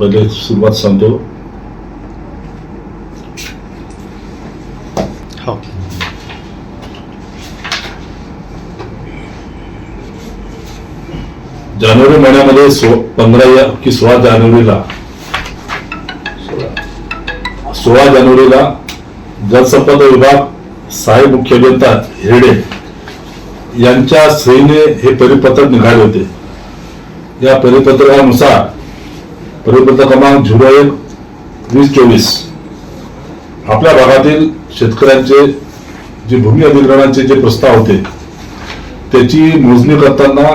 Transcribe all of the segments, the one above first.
पहिले सुरुवात सांगतो. हो. जानेवारी महिन्यामध्ये सो पंधरा या की सोळा जानेवारीला सोळा जानेवारीला जलसंपदा विभाग सहाय्यक मुख्य अभियंता हिरडे यांच्या सहीने हे परिपत्रक निघाले होते. या परिपत्रकानुसार परिपत्र क्रमांक झिरो एक वीस चोवीस. आपल्या भागातील शेतकऱ्यांचे जे भूमी अधिग्रहणाचे जे प्रस्ताव होते त्याची मोजणी करताना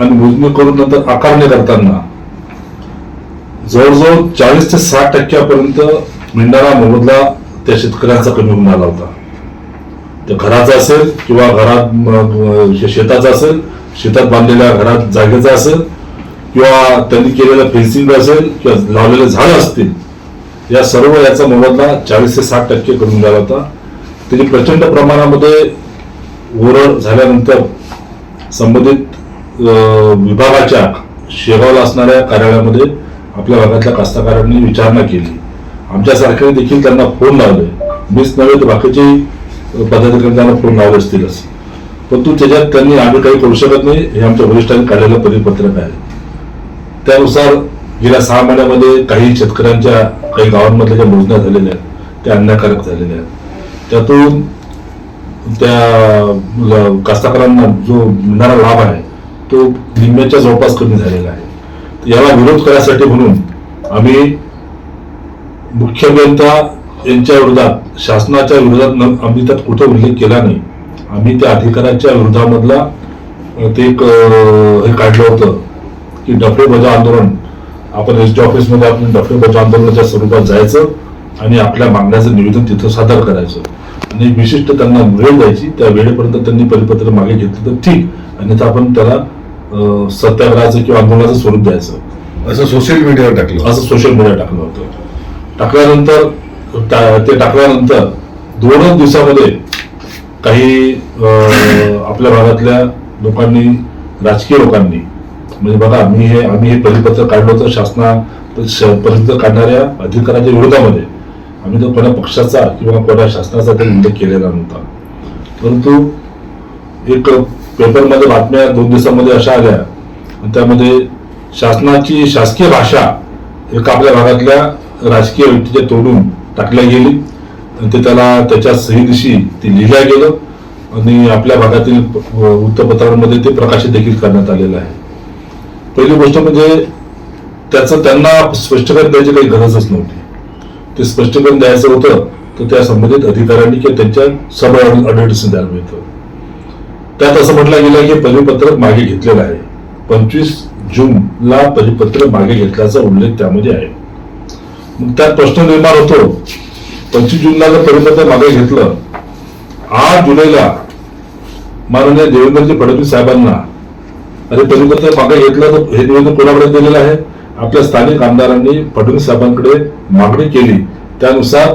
आणि मोजणी करून नंतर आकारणी करताना जवळजवळ चाळीस ते साठ टक्क्यापर्यंत मिळणारा मोबदला त्या शेतकऱ्यांचा कमी होऊन आला होता. ते घराचा असेल किंवा घरात शेताचा असेल शेतात बांधलेल्या घरात जागेचा असेल किंवा त्यांनी केलेलं फेन्सिंग असेल किंवा लावलेले झाड असतील या सर्व याचा मोबदला चाळीस ते साठ टक्के करून झाला होता. त्याची प्रचंड प्रमाणामध्ये ओरड झाल्यानंतर संबंधित विभागाच्या शेगावला असणाऱ्या कार्यालयामध्ये आपल्या भागातल्या कास्तकारांनी विचारणा केली. आमच्यासारखे देखील त्यांना फोन लावले. मीच नव्हे तर बाकीचे पदाधिकारी त्यांना फोन लावले असतीलच. परंतु त्याच्यात त्यांनी आम्ही काही करू शकत नाही. हे आमच्या वरिष्ठांनी काढलेलं परिपत्रक आहे. त्यानुसार गेल्या सहा महिन्यामध्ये काही शेतकऱ्यांच्या काही गावांमधल्या ज्या मोजण्या झालेल्या आहेत त्या अन्यायकारक झालेल्या आहेत. त्यातून त्या कास्तकारांना जो मिळणारा लाभ आहे तो निम्म्याच्या जवळपास कमी झालेला आहे. याला विरोध करण्यासाठी म्हणून आम्ही मुख्य अभियंता यांच्या विरोधात शासनाच्या विरोधात न- आम्ही त्यात कुठे उल्लेख केला नाही. आम्ही त्या अधिकाऱ्याच्या विरोधामधला ते एक हे काढलं होतं. की डफळे बजाव आंदोलन आपण एस डी ऑफिसमध्ये आपण डफळे बजाव आंदोलनाच्या स्वरूपात जायचं आणि आपल्या मागण्याचं निवेदन तिथं सादर करायचं. आणि विशिष्ट त्यांना वेळ द्यायची त्या वेळेपर्यंत त्यांनी परिपत्र मागे घेतलं तर ठीक. अन्यथा आपण त्याला सत्याग्रहाचं किंवा आंदोलनाचं स्वरूप द्यायचं. असं सोशल मीडियावर टाकलं असं सोशल मीडिया टाकलं होतं. टाकल्यानंतर ते टाकल्यानंतर दोनच दिवसामध्ये काही आपल्या भागातल्या लोकांनी राजकीय लोकांनी म्हणजे बघा मी हे आम्ही हे परिपत्र काढलं होतं शासना परिपत्र काढणाऱ्या अधिकाऱ्याच्या विरोधामध्ये. आम्ही तो कोणा पक्षाचा किंवा कोणा शासनाचा काही उल्लेख केलेला नव्हता. परंतु एक पेपरमध्ये बातम्या दोन दिवसामध्ये अशा आल्या. आणि त्यामध्ये शासनाची शासकीय भाषा एक आपल्या भागातल्या राजकीय व्यक्तीच्या तोडून टाकल्या गेली. आणि ते त्याला त्याच्या सहीदिशी ते लिहिल्या गेलं. आणि आपल्या भागातील वृत्तपत्रांमध्ये ते प्रकाशित देखील करण्यात आलेलं आहे. पहिली गोष्ट म्हणजे त्याचं त्यांना स्पष्टीकरण द्यायची काही गरजच नव्हती. ते स्पष्टीकरण द्यायचं होतं तर त्या संबंधित अधिकाऱ्यांनी किंवा त्यांच्या सब ऑडिटर्सने द्यायला मिळतं त्यात असं म्हटलं गेलं की परिपत्रक मागे घेतलेलं आहे. पंचवीस जूनला परिपत्रक मागे घेतल्याचा उल्लेख त्यामध्ये आहे. मग त्यात प्रश्न निर्माण होतो. पंचवीस जूनला जर परिपत्रक मागे घेतलं आठ जुलैला माननीय देवेंद्रजी फडणवीस साहेबांना अरे परिपत्रक मागे घेतलं तर हे निवेदन कोणाकडे दिलेलं आहे? आपल्या स्थानिक आमदारांनी फडणवीस साहेबांकडे मागणी केली. त्यानुसार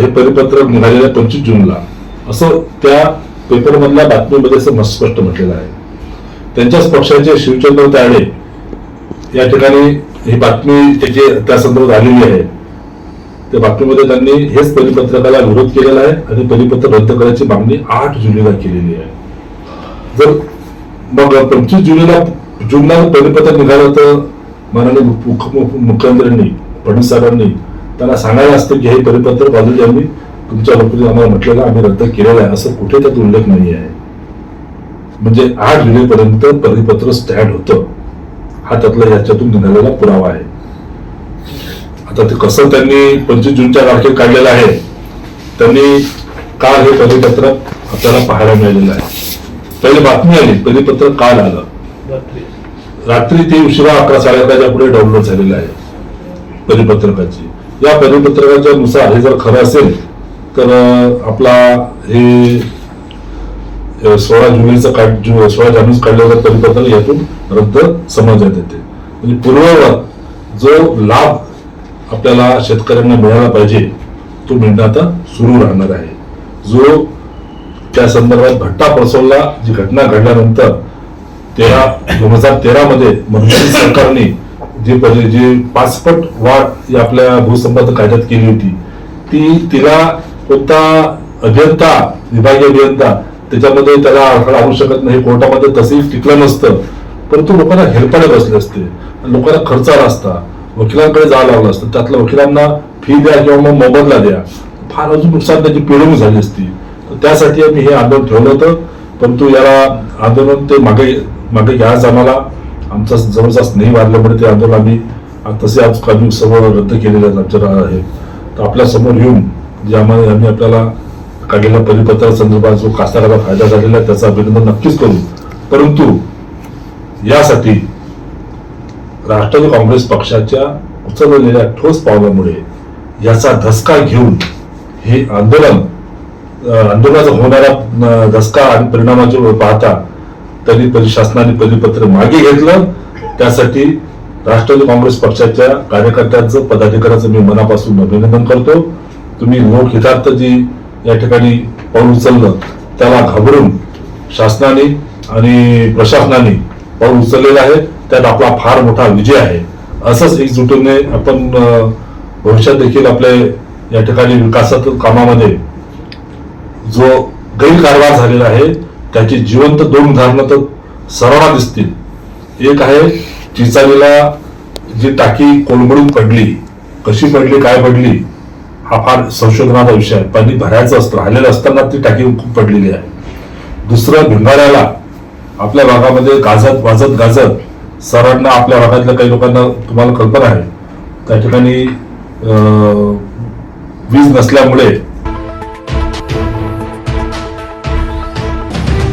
हे परिपत्रक निघालेलं आहे पंचवीस जूनला. असं त्या पेपरमधल्या बातमीमध्ये असं स्पष्ट म्हटलेलं आहे. त्यांच्याच पक्षाचे शिवचंद्र तायडे या ठिकाणी ही बातमी त्याची त्या संदर्भात आलेली आहे. त्या बातमीमध्ये त्यांनी हेच परिपत्रकाला विरोध केलेला आहे आणि परिपत्रक रद्द करायची मागणी आठ जुलैला केलेली आहे. जर मग पंचवीस जुलैला जूनला परिपत्रक निघालं तर माननीय मुख- मुख्यमंत्र्यांनी फडणवीस साहेबांनी. त्यांना सांगायला असतं की हे परिपत्र बाजूला आम्ही तुमच्या लोकांनी आम्हाला म्हटलेलं आम्ही रद्द केलेलं आहे. असं कुठे त्यात उल्लेख नाही आहे म्हणजे आठ जुलैपर्यंत परिपत्र स्टँड होतं. हा त्यातला याच्यातून निघालेला पुरावा आहे. आता ते कसं त्यांनी पंचवीस जूनच्या तारखेत काढलेलं आहे त्यांनी काल हे परिपत्र आपल्याला पाहायला मिळालेलं आहे. पहिले बातमी आली परिपत्रक काल आलं. रात्री. ते उशिरा अकरा साडे अकराच्या पुढे डाउनलोड झालेलं आहे परिपत्रकाची या परिपत्रकाच्या नुसार हे जर खरं असेल तर आपला हे सोळा जुलैचं काढ जु- सोळा जानेवारी काढलेलं परिपत्रक यातून रद्द समजण्यात येते. म्हणजे पूर्ववत जो लाभ आपल्याला शेतकऱ्यांना मिळाला पाहिजे तो मिळणं आता सुरू राहणार आहे. जो त्या संदर्भात भट्टा पसरवला जी घटना घडल्यानंतर तेरा दोन हजार तेरा मध्ये मनमोहन सरकारने जे परि- जे पाचपट वाढ या आपल्या भूसंपादन कायद्यात केली होती ती तिला कोणता अभियंता विभागीय अभियंता त्याच्यामध्ये त्याला अडथळा आणू शकत नाही कोर्टामध्ये तसंही टिकलं नसतं. परंतु लोकांना हेलपाडे बसले असते. लोकांना खर्च आला असता. वकिलांकडे जावं लागलं असतं. त्यातल्या वकिलांना फी द्या किंवा मग मोबदला द्या. फार अजून नुकसान त्याची पिळवणूक झाली असती. त्यासाठी आम्ही हे आंदोलन ठेवलं होतं. परंतु याला आंदोलन ते मागे मागे घ्यायचं आम्हाला. आमचा जवळचा स्नेही वाढल्यामुळे ते आंदोलन आम्ही तसे आज आम्ही समोर रद्द केलेले आमच्या आहे तर आपल्यासमोर येऊन जे आम्हाला आम्ही आपल्याला काढलेल्या परिपत्रा संदर्भात जो कास्तकाराला फायदा झालेला आहे त्याचं अभिनंदन नक्कीच करू. परंतु यासाठी राष्ट्रवादी काँग्रेस पक्षाच्या उचललेल्या ठोस पावलामुळे याचा धसका घेऊन हे आंदोलन आंदोलनाचा होणारा धसका आणि परिणामाचे पाहता तरी परि शासनाने परिपत्र मागे घेतलं. त्यासाठी राष्ट्रवादी काँग्रेस पक्षाच्या कार्यकर्त्यांचं पदाधिकाऱ्याचं मी मनापासून अभिनंदन करतो. तुम्ही लोकहितार्थ जी या ठिकाणी पाऊल उचललं त्याला घाबरून शासनाने आणि प्रशासनाने पाऊल उचललेलं आहे. त्यात आपला फार मोठा विजय आहे. असंच एकजुटीने आपण भविष्यात देखील आपले या ठिकाणी विकासात कामामध्ये जो गैरकारभार झालेला आहे त्याची जिवंत दोन उदाहरणं तर सर्वांना दिसतील. एक आहे चिचालीला जी टाकी कोलमडून पडली कशी पडली काय पडली हा फार संशोधनाचा विषय आहे. पाणी भरायचं असतं राहिलेलं असताना ती टाकी खूप पडलेली आहे. दुसरं भिंगाऱ्याला आपल्या भागामध्ये गाजत वाजत गाजत सरांना आपल्या भागातल्या काही लोकांना तुम्हाला कल्पना आहे. त्या ठिकाणी वीज नसल्यामुळे